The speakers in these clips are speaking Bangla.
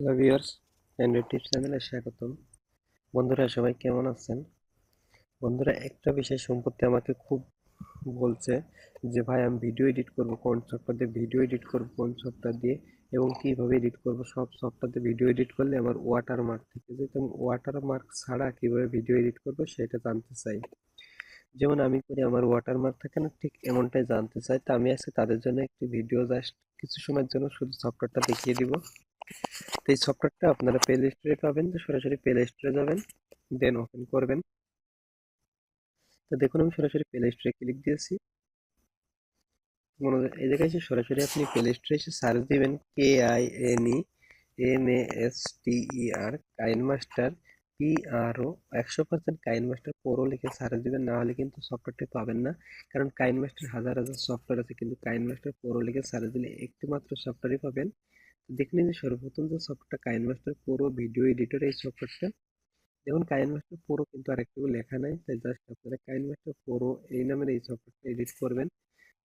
হ্যালো ভিউয়ার্স অ্যান্ড্রয়েড টিপস চ্যানেলে স্বাগতম। বন্ধুরা, সবাই কেমন আছেন? বন্ধুরা, একটা বিষয় সম্পর্কে আমাকে খুব বলছে যে, ভাই, আমি ভিডিও এডিট করব কোন সফটওয়্যার দিয়ে ভিডিও এডিট করব, কোন সফটওয়্যার দিয়ে এবং কীভাবে এডিট করব? সব সফটওয়্যার দিয়ে ভিডিও এডিট করলে আমার ওয়াটার মার্ক থেকে যেহেতু আমি ওয়াটার মার্ক ছাড়া কীভাবে ভিডিও এডিট করব সেটা জানতে চাই। যেমন আমি করি, আমার ওয়াটার মার্ক থাকে না, ঠিক এমনটাই জানতে চাই। তো আমি আজকে তাদের জন্য একটি ভিডিও জাস্ট কিছু সময়ের জন্য শুধু সফটওয়্যারটা দেখিয়ে দিব। তো এই সফটওয়্যারটা আপনারা প্লে স্টোরে পাবেন, তো সরাসরি প্লে স্টোরে যাবেন দেন ওপেন করবেন। তো দেখুন, আমি সরাসরি প্লে স্টোরে ক্লিক দিয়েছি। এই জায়গায় এসে সরাসরি আপনি প্লে স্টোরে এসে সার্চ দিবেন K I N E M A S T E R KineMaster P আর ও একশো পার্সেন্ট কাইন মাস্টার প্রো লিখে সার্চ দিবেন, না হলে কিন্তু সফটওয়্যারটি পাবেন না। কারণ কাইন মাস্টার হাজার হাজার সফটওয়্যার আছে, কিন্তু কাইন মাস্টার প্রো লিখে সার্চ দিলে একটি মাত্র সফটওয়্যারই পাবেন। এই যে সর্বপ্রথম যে সফটওয়্যারটা কাইন মাস্টার প্রো ভিডিও এডিটর এই সফটওয়্যারটা দেখুন কাইন মাস্টার প্রো কিন্তু আরেকটু লেখা নাই, তাই জাস্ট আপনারা কাইন মাস্টার প্রো এই নামের এই সফটওয়্যারটা এডিট করবেন।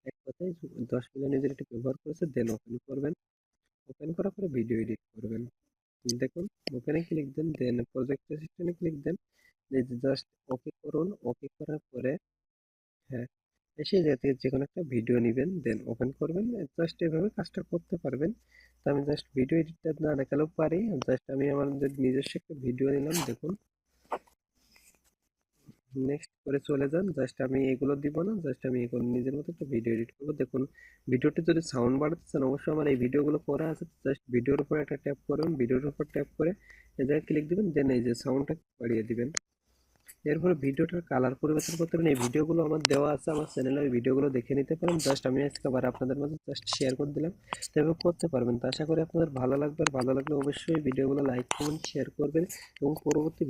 এক কথায় দশ মিলিয়ন ইউজার এটি ব্যবহার করেছে দেন ওপেন করবেন। ওপেন করার পরে ভিডিও এডিট করবেন। দেখুন ওপেনে ক্লিক দেন দেন প্রজেক্ট অ্যাসিস্ট্যান্টে ক্লিক দেন। জাস্ট ওকে করুন ওকে করার পরে এসে যাতে যে কোনো একটা ভিডিও নেবেন দেন ওপেন করবেন জাস্ট এভাবে কাজটা করতে পারবেন। তো আমি জাস্ট ভিডিও এডিটটা না দেখালেও পারি। জাস্ট আমি আমার নিজস্ব একটা ভিডিও নিলাম, দেখুন। নেক্সট করে চলে যান। জাস্ট আমি এগুলো দিব না। জাস্ট আমি এগুলো নিজের মতো একটা ভিডিও এডিট করব। দেখুন ভিডিওটি যদি সাউন্ড বাড়াতে চান, অবশ্যই আমার এই ভিডিওগুলো করা আছে। জাস্ট ভিডিওর উপর একটা ট্যাপ করবেন ভিডিওর উপর ট্যাপ করে এ জায়গায় ক্লিক দিবেন দেন এই যে সাউন্ডটা বাড়িয়ে দিবেন। এরপরে ভিডিওটার কালার পরিবর্তন করতে পারেন এই ভিডিওগুলো আমার দেওয়া আছে আমার চ্যানেলে ওই ভিডিওগুলো দেখে নিতে পারেন। জাস্ট আমি আজকে আবার আপনাদের মাঝে জাস্ট শেয়ার করে দিলাম। তবে করতে পারবেন। তো আশা করি আপনাদের ভালো লাগবে। আর ভালো লাগলে অবশ্যই ভিডিওগুলো লাইক কমেন্ট শেয়ার করবেন এবং পরবর্তী